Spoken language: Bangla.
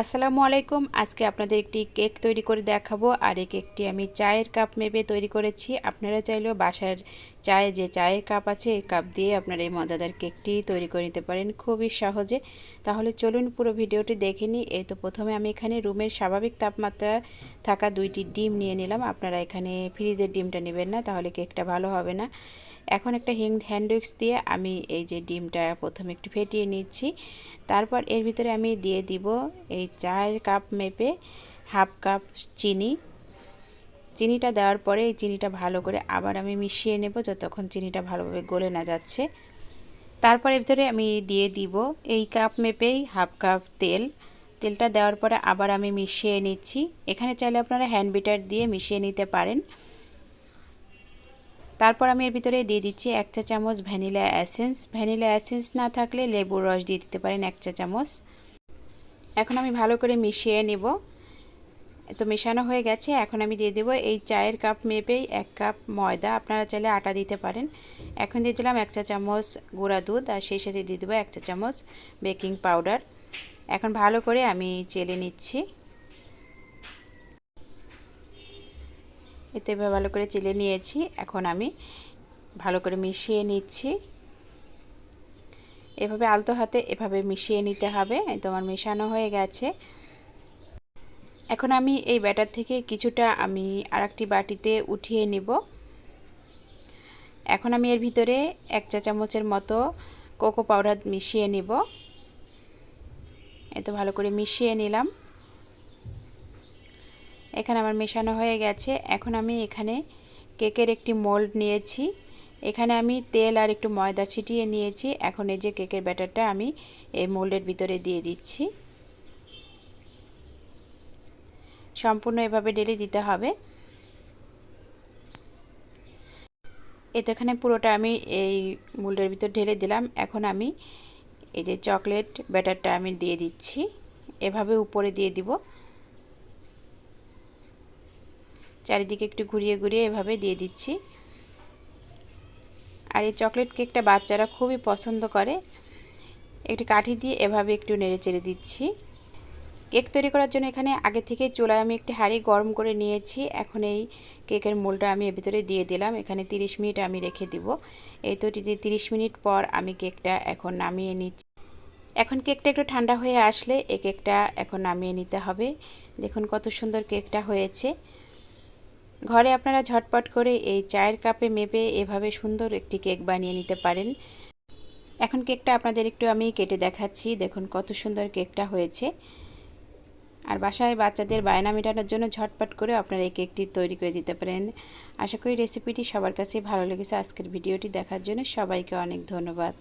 আসসালামু আলাইকুম। আজকে আপনাদের একটি কেক তৈরি করে দেখাবো। আর এই কেকটি আমি চায়ের কাপ মেপে তৈরি করেছি। আপনারা চাইলেও বাসার চায়ে যে চায়ের কাপ আছে, এই কাপ দিয়ে আপনারা এই মজাদার কেকটি তৈরি করে নিতে পারেন খুবই সহজে। তাহলে চলুন পুরো ভিডিওটি দেখে নিই। এই তো প্রথমে আমি এখানে রুমের স্বাভাবিক তাপমাত্রা থাকা দুইটি ডিম নিয়ে নিলাম। আপনারা এখানে ফ্রিজের ডিমটা নেবেন না, তাহলে কেকটা ভালো হবে না। এখন একটা হ্যান্ড উইক্স দিয়ে আমি এই যে ডিমটা প্রথমে একটু ফেটিয়ে নিচ্ছি। তারপর এর ভিতরে আমি দিয়ে দিব এই চায়ের কাপ মেপে হাফ কাপ চিনি। চিনিটা দেওয়ার পরে এই চিনিটা ভালো করে আবার আমি মিশিয়ে নেব যতক্ষণ চিনিটা ভালোভাবে গলে না যাচ্ছে। তারপর এর ভিতরে আমি দিয়ে দিব এই কাপ মেপেই হাফ কাপ তেল। তেলটা দেওয়ার পরে আবার আমি মিশিয়ে নিচ্ছি। এখানে চাইলে আপনারা হ্যান্ড বিটার দিয়ে মিশিয়ে নিতে পারেন। তারপর আমি এর ভিতরে দিয়ে দিচ্ছি এক চা চামচ ভ্যানিলা অ্যাসেন্স ভ্যানিলা অ্যাসেন্স না থাকলে লেবুর রস দিয়ে দিতে পারেন এক চা চামচ। এখন আমি ভালো করে মিশিয়ে নেব। তো মেশানো হয়ে গেছে। এখন আমি দিয়ে দেবো এই চায়ের কাপ মেপেই এক কাপ ময়দা। আপনারা চাইলে আটা দিতে পারেন। এখন দিয়ে দিলাম এক চা চামচ গুঁড়া দুধ আর সেই সাথে দিয়ে দেবো এক চা চামচ বেকিং পাউডার। এখন ভালো করে আমি চেলে নিচ্ছি। এতে ভালো করে চেলে নিয়েছি। এখন আমি ভালো করে মিশিয়ে নিচ্ছি। এভাবে আলতো হাতে এভাবে মিশিয়ে নিতে হবে। তোমার মেশানো হয়ে গেছে। এখন আমি এই ব্যাটার থেকে কিছুটা আমি আরেকটি বাটিতে উঠিয়ে নিব। এখন আমি এর ভিতরে এক চা চামচের মতো কোকো পাউডার মিশিয়ে নিব। এত ভালো করে মিশিয়ে নিলাম। এখানে আমার মেশানো হয়ে গেছে। এখন আমি এখানে কেকের একটি মোল্ড নিয়েছি। এখানে আমি তেল আর একটু ময়দা ছিটিয়ে নিয়েছি। এখন এই যে কেকের ব্যাটারটা আমি এই মোল্ডের ভিতরে দিয়ে দিচ্ছি। সম্পূর্ণ এভাবে ডেলে দিতে হবে। এ তো এখানে পুরোটা আমি এই মোল্ডের ভিতর ঢেলে দিলাম। এখন আমি এই যে চকলেট ব্যাটারটা আমি দিয়ে দিচ্ছি। এভাবে উপরে দিয়ে দিব। চারিদিকে একটু ঘুরিয়ে ঘুরিয়ে এভাবে দিয়ে দিচ্ছি। আর এই চকলেট কেকটা বাচ্চারা খুবই পছন্দ করে। একটি কাঠি দিয়ে এভাবে একটু নেড়ে চেড়ে দিচ্ছি। কেক তৈরি করার জন্য এখানে আগে থেকে চুলায় আমি একটি হাঁড়ি গরম করে নিয়েছি। এখন এই কেকের মোলটা আমি এর ভিতরে দিয়ে দিলাম। এখানে 30 মিনিট আমি রেখে দিব। এই তো 30 মিনিট পর আমি কেকটা এখন নামিয়ে নিচ্ছি। এখন কেকটা একটু ঠান্ডা হয়ে আসলে এই কেকটা এখন নামিয়ে নিতে হবে। দেখুন কত সুন্দর কেকটা হয়েছে। ঘরে আপনারা ঝটপট করে এই চায়ের কাপে মেপে এভাবে সুন্দর একটি কেক বানিয়ে নিতে পারেন। এখন কেকটা আপনাদের একটু আমি কেটে দেখাচ্ছি। দেখুন কত সুন্দর কেকটা হয়েছে। আর বাসায় বাচ্চাদের বায়না মেটানোর জন্য ঝটপট করে আপনারা এই কেকটি তৈরি করে দিতে পারেন। আশা করি রেসিপিটি সবার কাছে ভালো লেগেছে। আজকের ভিডিওটি দেখার জন্য সবাইকে অনেক ধন্যবাদ।